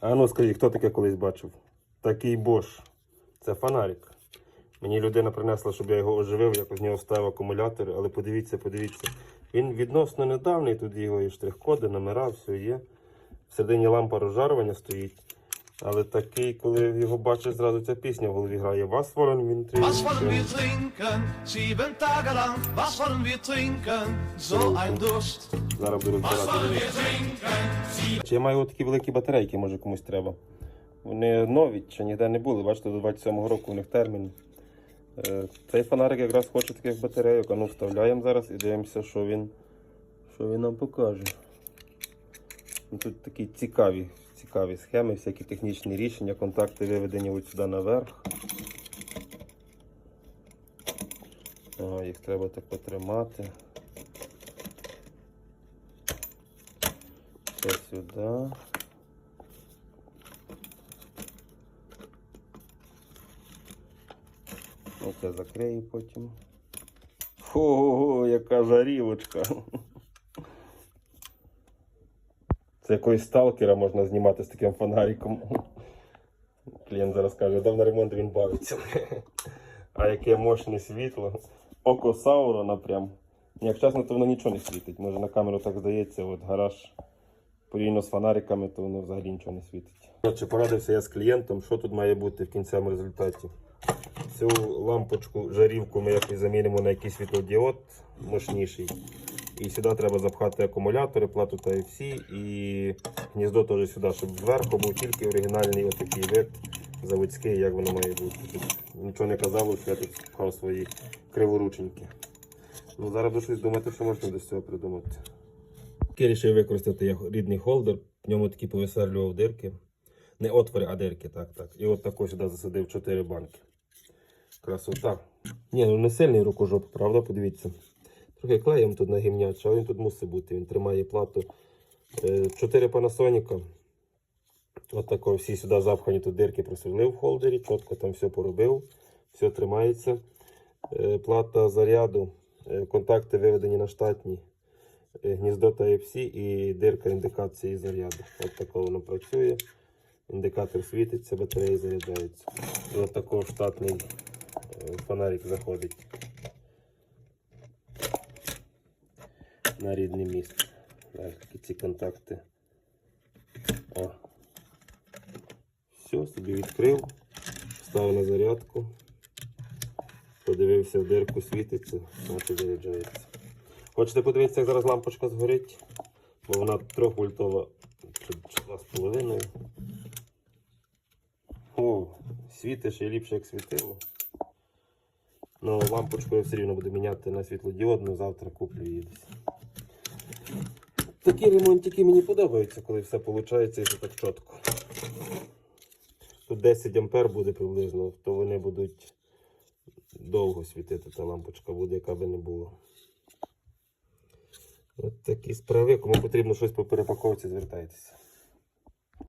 А ну скажіть, хто таке колись бачив? Такий бош. Це фонарик. Мені людина принесла, щоб я його оживив, якось з нього вставив акумулятор, але подивіться, подивіться. Він відносно недавній, тут його і штрих-коди, номера, все є. Всередині лампа розжарування стоїть. Але такий, коли його бачиш, зразу ця пісня в голові грає. Was wollen wir trinken? Was wollen wir trinken? Sieben Tage lang. Was wollen wir trinken? So ein Durst. Зараз буду розбирати. Чи я маю такі великі батарейки, може комусь треба. Вони нові, ще ніде не були. Бачите, до 27-го року у них термін. Е, Цей фонарик якраз хоче таких батарейок. А ну вставляємо зараз і дивимося, що він, що він нам покаже. Ну, Тут такі цікаві, цікаві схеми, всякі технічні рішення, контакти виведені ось сюди наверх. Ага, їх треба так потримати. Це сюди. Оце закрию потім. Ого, яка жарівочка. Це якогось сталкера можна знімати з таким фонариком. Клієнт зараз каже, дав на ремонт він бавиться. А яке мощне світло. Око Саурона прям. Як чесно, то воно нічого не світить. Може на камеру так здається, от гараж порівняно з фонариками, то воно взагалі нічого не світить. Чи порадився я з клієнтом, що тут має бути в кінцевому результаті. Цю лампочку, жарівку ми якось замінимо на якийсь світлодіод мощніший. І сюди треба запхати акумулятори, плату Type-C і гніздо теж сюди, щоб зверху був тільки оригінальний отакий вид заводський, як воно має бути. Тут нічого не казало, що я тут пхав свої криворученьки. Ну, зараз буду щось думати, що можна до цього придумати. Вирішив використати я рідний холдер, в ньому такі повисверлював дирки. Не отвори, а дирки, так, так. І от також сюди засадив 4 банки. Красота. Ні, ну не сильний рукожоп, правда, подивіться. Трохи клеєм тут нагімняче, а він тут мусить бути. Він тримає плату. Е, Чотири Panasonic. От всі сюди запхані тут дирки просверлив в холдері, чітко там все поробив, все тримається. Е, Плата заряду, е, контакти виведені на штатні, гніздо Type-C і дирка індикації заряду. От тако воно працює. Індикатор світиться, батареї заряджаються. І от такого штатний фонарик заходить на рідне місце. Такі ці контакти. О. Все, собі відкрив, вставив на зарядку, подивився в дирку, світиться, значить заряджається. Хочете подивитися, як зараз лампочка згорить? Бо вона 3 вольтова чи 2,5. О, світить ще ліпше, як світило. Ну, лампочку я все рівно буду міняти на світлодіодну, завтра куплю її десь. Такі ремонтики мені подобаються, коли все виходить і все так чітко. Тут 10 ампер буде приблизно, то вони будуть довго світити, та лампочка буде, яка би не була. От такі справи, кому потрібно щось по перепаковці, звертайтеся.